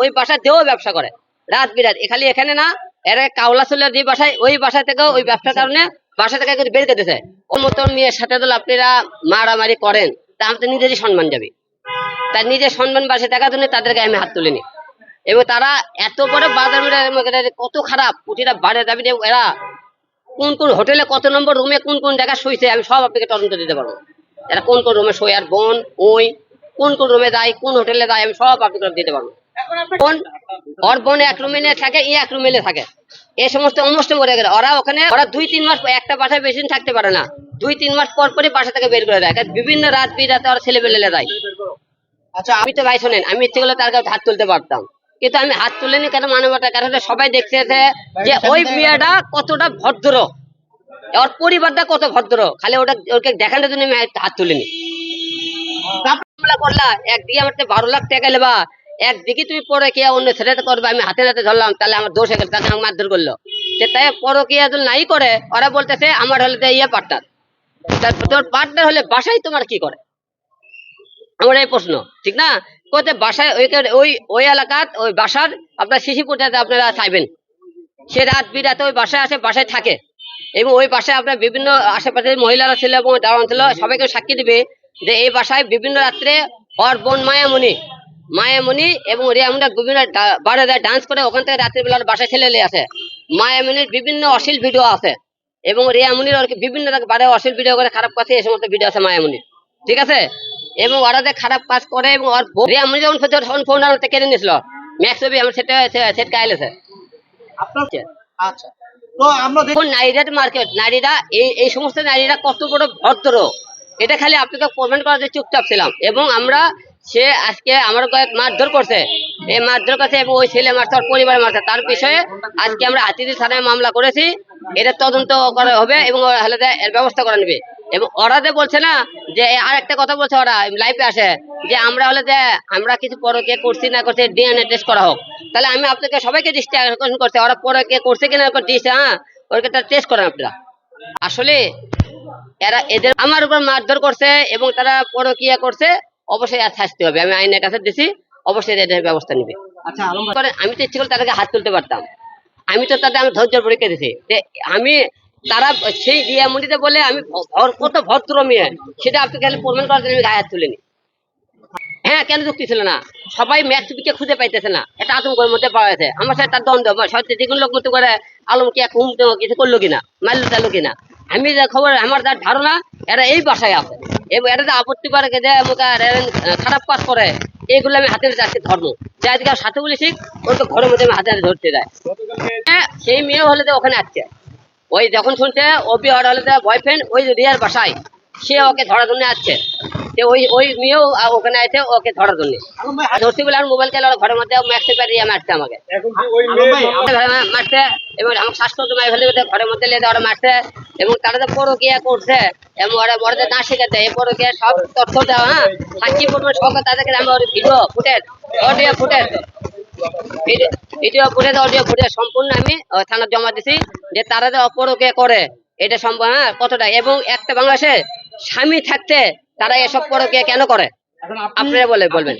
ওই বাসা দিয়েও ব্যবসা করে। রাত বিরাত খালি এখানে না, এরা কাউলা চুলের যে বাসায়, ওই বাসা থেকেও ওই ব্যবসার কারণে বাসা থেকে বের করতেছে। ওর মতন মেয়ের সাথে তো আপনারা মারামারি করেন, তা আমি তো নিজেরই সম্মান যাবে তার নিজের সম্মান বাসে থাকার জন্য তাদেরকে আমি হাত তুলিনি। এবং তারা এত বড় বাজার কত খারাপ, প্রতিটা বাড়ে দাবি এরা কোন কোন হোটেলে কত নম্বর রুমে কোন কোন জায়গায় শুইছে, আমি সব আপনাকে তদন্ত দিতে পারব। এরা কোন কোন রুমে শোয় আর বোন, ওই কোন কোন রুমে যায়, কোন হোটেলে যায়, আমি সব আপনাকে দিতে পারব। ওর বোন এক রুমে নিয়ে থাকে ই এক রুমে নিয়ে থাকে। এই সমস্ত অনুষ্ঠান করে গেলে। ওরা ওখানে ওরা দুই তিন মাস একটা বাসায় বেশি থাকতে পারে না। দুই তিন মাস পর পরই বাসা থেকে বের করে দেয়। বিভিন্ন রাত বিরাতে ওরা ছেলে পেলে যায়। আচ্ছা আমি তো ভাই শোনেন আমি ইচ্ছে করলে তার কাছে হাত তুলতে পারতাম। কিন্তু আমি হাত তুলিনি কেন মানবতা কারণ সবাই দেখতে যে ওই মেয়েটা কতটা ভদ্র। ওর পরিবারটা কত ভদ্র। খালি ওটা ওকে দেখানোর জন্য আমি হাত তুলিনি। করলা। একদিকে আমার বারো লাখ টাকা লেবা। একদিকে তুমি পরে কে অন্য ছেলেটা করবে, আমি হাতে হাতে ধরলাম, তাহলে আমার দোষ হয়ে গেল তাকে আমাকে মারধর করল। সে তাই পরো কে যদি নাই করে, ওরা বলতেছে, আমার হলে ইয়ে পার্টনার তোর পার্টনার হলে বাসায় তোমার কি করে? আমার এই প্রশ্ন, ঠিক না? কোথায় বাসায় ওই ওই ওই এলাকাত ওই বাসার আপনার শিশু শিশিপুরটাতে আপনারা চাইবেন সে রাত বিরাতে ওই বাসায় আসে, বাসায় থাকে। এবং ওই বাসায় আপনার বিভিন্ন আশেপাশের মহিলারা ছিল এবং দাঁড়ান ছিল সবাইকে সাক্ষী দিবে যে এই বাসায় বিভিন্ন রাত্রে ওর বোন মায়ামণি মায়ামণি এবং রিয়ামুনা বিভিন্ন ডা- বারে যায় ডান্স করে ওখান থেকে রাত্রিবেলা বাসায় ছেলে নিয়ে আসে। মায়ামণির বিভিন্ন অশ্লীল ভিডিও আছে এবং রিয়ামুনির ওর বিভিন্ন বারে অশ্লীল ভিডিও করে খারাপ কাছে এই সমস্ত ভিডিও আছে মায়ামণির। ঠিক আছে? এবং ওরা যে খারাপ কাজ করে এবং ওর রিয়ামুনি যখন ফোন তখন ফোন থেকে কেড়ে নিয়েছিল ম্যাক্স ছবি আমার সেটা সেট কাইলেছে আচ্ছা। তো আমরা দেখি এখন মার্কেট নারীরা এই এই সমস্ত নারীরা কত বড় ভদ্র। এটা খালি আপনাকে কমেন্ট করাতে চুপচাপ ছিলাম। এবং আমরা সে আজকে আমার কয়েক মারধর করছে। এই মারধর করছে ওই ছেলে মারছে, ওর পরিবার মারছে। তার বিষয়ে আজকে আমরা হাতিদি থানায় মামলা করেছি। এটা তদন্ত করা হবে এবং এর ব্যবস্থা করে নেবে। এবং ওরা যে বলছে না যে আর একটা কথা বলছে ওরা লাইফে আসে, যে আমরা হলে যে, আমরা কিছু পরকে করছি না করছি, ডিএনএ টেস্ট করা হোক। তাহলে আমি আপনাকে সবাইকে দৃষ্টি আকর্ষণ করছি, ওরা পরকে করছে কিনা দিচ্ছে হ্যাঁ? ওরকে তার টেস্ট করেন আপনারা। আসলে এরা এদের আমার উপর মারধর করছে এবং তারা পরকিয়া করছে। অবশ্যই শাস্তি হবে। আমি আইনের কাছে দিছি অবশ্যই এদের ব্যবস্থা নিবে। আচ্ছা করে আমি তো ইচ্ছে করলে তাদেরকে হাত তুলতে পারতাম। আমি তো তাদের আমি ধৈর্য পরীক্ষা দিছি। যে আমি তারা সেই দিয়ামুড়িতে বলে আমি কত ভদ্র মেয়ে সেটা আপনি খালি প্রমাণ করার জন্য আমি গায়ে হাত তুলিনি। হ্যাঁ কেন যুক্তি ছিল না? সবাই ম্যাচ টিপিকে খুঁজে পাইতেছে না। এটা আতঙ্কের মধ্যে পাওয়া গেছে। আমার সাথে তার দ্বন্দ্ব সত্যি দ্বিগুণ লোক মতো করে আলম কি এক হুম কিছু করল কিনা মারলো টারলো কিনা। আমি যা খবর আমার যার ধারণা এরা এই বাসায় আছে। এবং আপত্তি করে যে আমাকে খারাপ কাজ করে এইগুলো আমি হাতে ধর্ম যে আজকে আর সাথে বলেছি ওকে ঘরের মধ্যে আমি হাতে হাতে ধরতে দেয় হ্যাঁ, সেই মেয়ে হলে তো ওখানে আসছে ওই যখন শুনছে ওপি হর হলে বয়ফ্রেন্ড ওই রিয়ার বাসায় সে ওকে ধরার জন্য আসছে। যে ওই ওই মেয়েও ওখানে আছে ওকে ধরার জন্য। ধরছি বলে মোবাইল কেন ঘরের মধ্যে ম্যাক্সে পারি মারছে আমাকে। আমাকে মারছে এবং আমার শ্বাসকষ্ট মারি ফেলে ঘরের মধ্যে লেগে ওরা মারছে এবং তারা পরকিয়া করছে ওরা ওরা না শিখেছে এই পরকিয়া সব তথ্য দেওয়া হ্যাঁ? সাক্ষী পরিমাণ সব তাদেরকে আমি ওর video footage audio footage video footage audio footage সম্পূর্ণ আমি থানায় জমা দিছি যে তারা যে অপরকে করে এটা সম্ভব হ্যাঁ? কতটা? এবং একটা বাংলাদেশে স্বামী থাকতে তারা এসব পরকিয়া কেন করে? আপনারা বলে বলবেন।